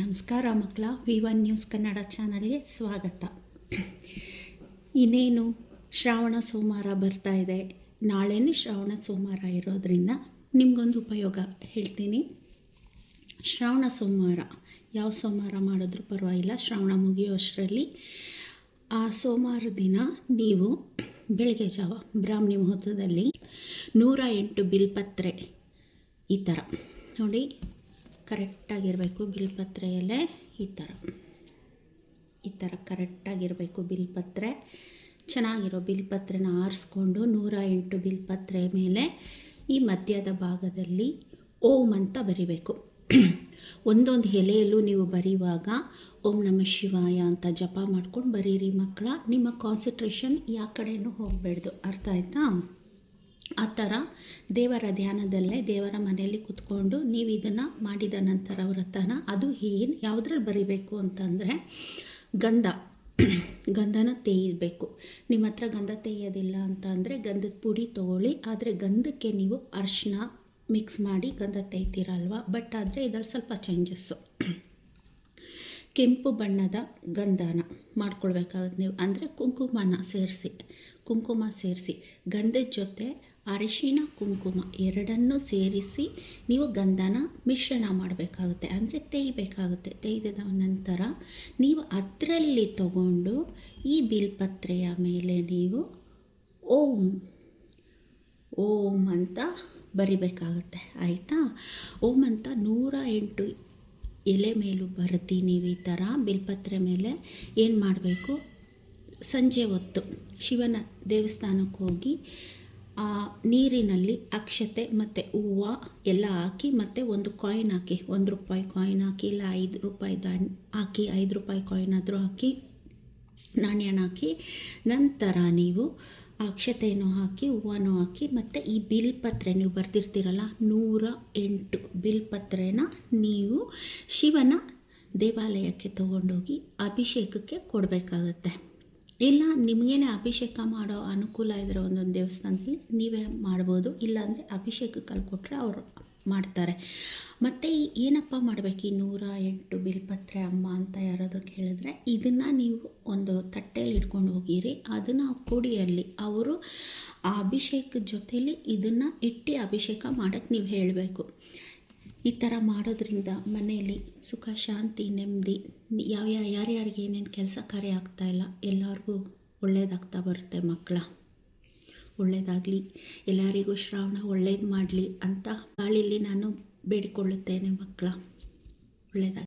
ನಮಸ್ಕಾರ ಮಕ್ಕಳ V one news Kannada ಚಾನಲ್ಗೆ ಸ್ವಾಗತ. ಇನ್ನೇನು, ಶ್ರಾವಣ ಸೋಮವಾರ ಬರ್ತಾ ಇದೆ. ನಾಳೆನೇ ಶ್ರಾವಣ ಸೋಮವಾರ ಇರೋದರಿಂದ ನಿಮಗೊಂದು ಉಪಯೋಗ ಹೇಳ್ತೀನಿ. ಶ್ರಾವಣ ಸೋಮವಾರ, ಯಾವ ಸೋಮವಾರ ಮಾಡಿದ್ರೂ ಪರವಾಗಿಲ್ಲ, ಶ್ರಾವಣ ಮುಗಿಯೋಷ್ಟರಲ್ಲಿ ಆ ಸೋಮವಾರ ದಿನ ನೀವು ಬೆಳಗ್ಗೆ ಜಾವ, ಬ್ರಾಹ್ಮಣಿ ಮುಹೂರ್ತದಲ್ಲಿ ನೂರ ಎಂಟು ಬಿಲ್ಪತ್ರೆ ಈ ಥರ. ನೋಡಿ ಕರೆಕ್ಟಾಗಿರಬೇಕು ಬಿಲ್ಪತ್ರೆಯಲ್ಲೇ ಈ ಥರ. ಈ ಥರ ಕರೆಕ್ಟಾಗಿರಬೇಕು ಬಿಲ್ಪತ್ರೆ. ಚೆನ್ನಾಗಿರೋ ಬಿಲ್ಪತ್ರೆನ ಆರಿಸ್ಕೊಂಡು ನೂರ ಎಂಟು ಬಿಲ್ಪತ್ರೆ ಮೇಲೆ ಈ ಮಧ್ಯದ ಭಾಗದಲ್ಲಿ ಓಂ ಅಂತ ಬರಿಬೇಕು. ಒಂದೊಂದು ಎಲೆಯಲ್ಲೂ ನೀವು ಬರೆಯುವಾಗ ಓಂ ನಮ ಶಿವಾಯ ಅಂತ ಜಪ ಮಾಡ್ಕೊಂಡು ಬರೀರಿ ಮಕ್ಕಳ. ನಿಮ್ಮ ಕಾನ್ಸಂಟ್ರೇಷನ್ ಯಾವ ಕಡೆಯೂ ಹೋಗಬೇಡ್ದು. ಅರ್ಥ ಆಯ್ತಾ? ಆ ಥರ ದೇವರ ಧ್ಯಾನದಲ್ಲೇ ದೇವರ ಮನೆಯಲ್ಲಿ ಕುತ್ಕೊಂಡು ನೀವು ಇದನ್ನು ಮಾಡಿದ ನಂತರ ವ್ರತನ ಅದು ಏನು ಯಾವುದ್ರಲ್ಲಿ ಬರಿಬೇಕು ಅಂತಂದರೆ ಗಂಧ. ಗಂಧನ ತೇಯಬೇಕು ನಿಮ್ಮ ಹತ್ರ ಗಂಧ ತೇಯೋದಿಲ್ಲ ಅಂತ ಅಂದರೆ ಗಂಧದ ಪುಡಿ ತೊಗೊಳ್ಳಿ, ಆದರೆ ಗಂಧಕ್ಕೆ ನೀವು ಅರಿಶಿನ ಮಿಕ್ಸ್ ಮಾಡಿ ಗಂಧ ತೇಯ್ತೀರಲ್ವ? ಬಟ್ ಆದರೆ ಇದರಲ್ಲಿ ಸ್ವಲ್ಪ ಚೇಂಜಸ್ಸು ಕೆಂಪು ಬಣ್ಣದ ಗಂಧನ ಮಾಡ್ಕೊಳ್ಬೇಕಾಗುತ್ತೆ ನೀವು. ಅಂದರೆ ಕುಂಕುಮನ ಸೇರಿಸಿ, ಕುಂಕುಮ ಸೇರಿಸಿ ಗಂಧದ ಜೊತೆ ಅರಿಶಿಣ ಕುಂಕುಮ ಎರಡನ್ನೂ ಸೇರಿಸಿ ನೀವು ಗಂಧನ ಮಿಶ್ರಣ ಮಾಡಬೇಕಾಗುತ್ತೆ. ಅಂದರೆ ತೆಯಬೇಕಾಗುತ್ತೆ. ತೇಯ್ದ ನಂತರ ನೀವು ಅದರಲ್ಲಿ ತಗೊಂಡು ಈ ಬಿಲ್ಪತ್ರೆಯ ಮೇಲೆ ನೀವು ಓಂ ಓಂ ಅಂತ ಬರಿಬೇಕಾಗುತ್ತೆ. ಆಯಿತಾ? ಓಂ ಅಂತ ನೂರ ಎಂಟು ಎಲೆ ಮೇಲೂ ಬರೆದು ನೀವು ಈ ಥರ ಬಿಲ್ಪತ್ರೆ ಮೇಲೆ ಏನು ಮಾಡಬೇಕು? ಸಂಜೆ ಹೊತ್ತು ಶಿವನ ದೇವಸ್ಥಾನಕ್ಕೆ ಹೋಗಿ ನೀರಿನಲ್ಲಿ ಅಕ್ಷತೆ ಮತ್ತು ಹೂವು ಎಲ್ಲ ಹಾಕಿ ಮತ್ತು ಒಂದು ಕಾಯಿನ್ ಹಾಕಿ, ಒಂದು ರೂಪಾಯಿ ಕಾಯಿನ್ ಹಾಕಿ, ಇಲ್ಲ ಐದು ರೂಪಾಯಿ ಹಾಕಿ, ಐದು ರೂಪಾಯಿ ಕಾಯಿನ್ ಆದರೂ ಹಾಕಿ, ನಾಣ್ಯನ ಹಾಕಿ, ನಂತರ ನೀವು ಆ ಅಕ್ಷತೆಯನ್ನು ಹಾಕಿ, ಹೂವನ್ನು ಹಾಕಿ, ಮತ್ತು ಈ ಬಿಲ್ ಪತ್ರೆ ನೀವು ಬರ್ತಿರ್ತೀರಲ್ಲ ನೂರ ಎಂಟು ಬಿಲ್ಪತ್ರೆನ ನೀವು ಶಿವನ ದೇವಾಲಯಕ್ಕೆ ತೊಗೊಂಡೋಗಿ ಅಭಿಷೇಕಕ್ಕೆ ಕೊಡಬೇಕಾಗತ್ತೆ. ಇಲ್ಲ, ನಿಮಗೇನೆ ಅಭಿಷೇಕ ಮಾಡೋ ಅನುಕೂಲ ಇದ್ರೆ ಒಂದೊಂದು ದೇವಸ್ಥಾನದಲ್ಲಿ ನೀವೇ ಮಾಡ್ಬೋದು. ಇಲ್ಲಾಂದರೆ ಅಭಿಷೇಕಕ್ಕೆ ಕೊಟ್ಟರೆ ಅವರು ಮಾಡ್ತಾರೆ. ಮತ್ತು ಏನಪ್ಪ ಮಾಡಬೇಕು? ಈ ನೂರ ಎಂಟು ಬಿಲ್ಪತ್ರೆ ಅಮ್ಮ ಅಂತ ಯಾರಾದರೂ ಕೇಳಿದ್ರೆ ಇದನ್ನು ನೀವು ಒಂದು ತಟ್ಟೆಯಲ್ಲಿ ಇಟ್ಕೊಂಡು ಹೋಗಿರಿ. ಅದನ್ನು ಕುಡಿಯಲ್ಲಿ ಅವರು ಆ ಅಭಿಷೇಕದ ಜೊತೇಲಿ ಇದನ್ನು ಇಟ್ಟು ಅಭಿಷೇಕ ಮಾಡೋಕ್ಕೆ ನೀವು ಹೇಳಬೇಕು. ಈ ಥರ ಮಾಡೋದ್ರಿಂದ ಮನೆಯಲ್ಲಿ ಸುಖ, ಶಾಂತಿ, ನೆಮ್ಮದಿ, ಯಾವ ಯಾರ್ಯಾರಿಗೆ ಏನೇನು ಕೆಲಸ ಕಾರ್ಯ ಆಗ್ತಾಯಿಲ್ಲ ಎಲ್ಲರಿಗೂ ಒಳ್ಳೇದಾಗ್ತಾ ಬರುತ್ತೆ ಮಕ್ಕಳ. ಒಳ್ಳೆಯದಾಗಲಿ ಎಲ್ಲರಿಗೂ ಶ್ರಾವಣ ಒಳ್ಳೇದು ಮಾಡಲಿ ಅಂತ ಗಾಳಿಯಲ್ಲಿ ನಾನು ಬೇಡಿಕೊಳ್ಳುತ್ತೇನೆ ಮಕ್ಕಳ. ಒಳ್ಳೆಯದಾಗಲಿ